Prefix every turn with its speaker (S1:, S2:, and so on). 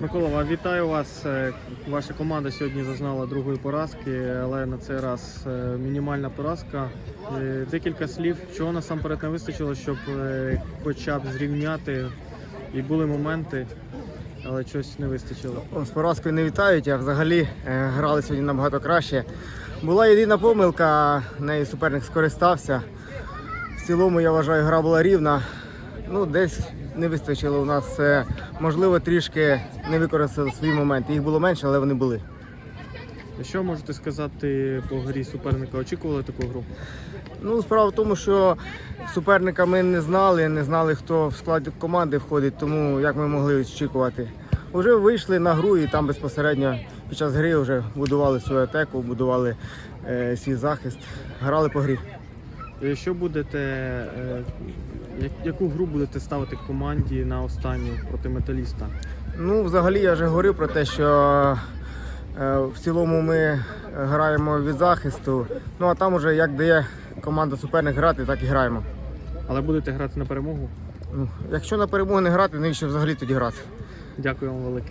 S1: Микола, вітаю вас. Е, Ваша команда сьогодні зазнала другої поразки, але на цей раз е, мінімальна поразка. Е, Декілька слів, чого насамперед не вистачило, щоб хоча б зрівняти. І були моменти, але щось не вистачило.
S2: З поразкою не вітають, а взагалі грали сьогодні набагато краще. Була єдина помилка, нею суперник скористався. В цілому, я вважаю, гра була рівна. Ну, десь не вистачило у нас, е, можливо, трішки не використали свої моменти. Їх було менше, але вони були.
S1: Що можете сказати по грі суперника? Очікували таку гру?
S2: Ну, справа в тому, що суперника ми не знали, не знали, хто в складі команди входить, тому як ми могли очікувати. Уже вийшли на гру і там безпосередньо під час гри вже будували свою атаку, будували е, свій захист, грали по грі.
S1: Е, Що будете, е, яку гру будете ставити команді на останню проти металіста?
S2: Ну, взагалі я вже говорив про те, що е, в цілому ми граємо від захисту. Ну а там уже як дає команда суперник грати, так і граємо.
S1: Але будете грати на перемогу?
S2: Ну, якщо на перемогу не грати, навіщо взагалі тоді грати?
S1: Дякую вам велике.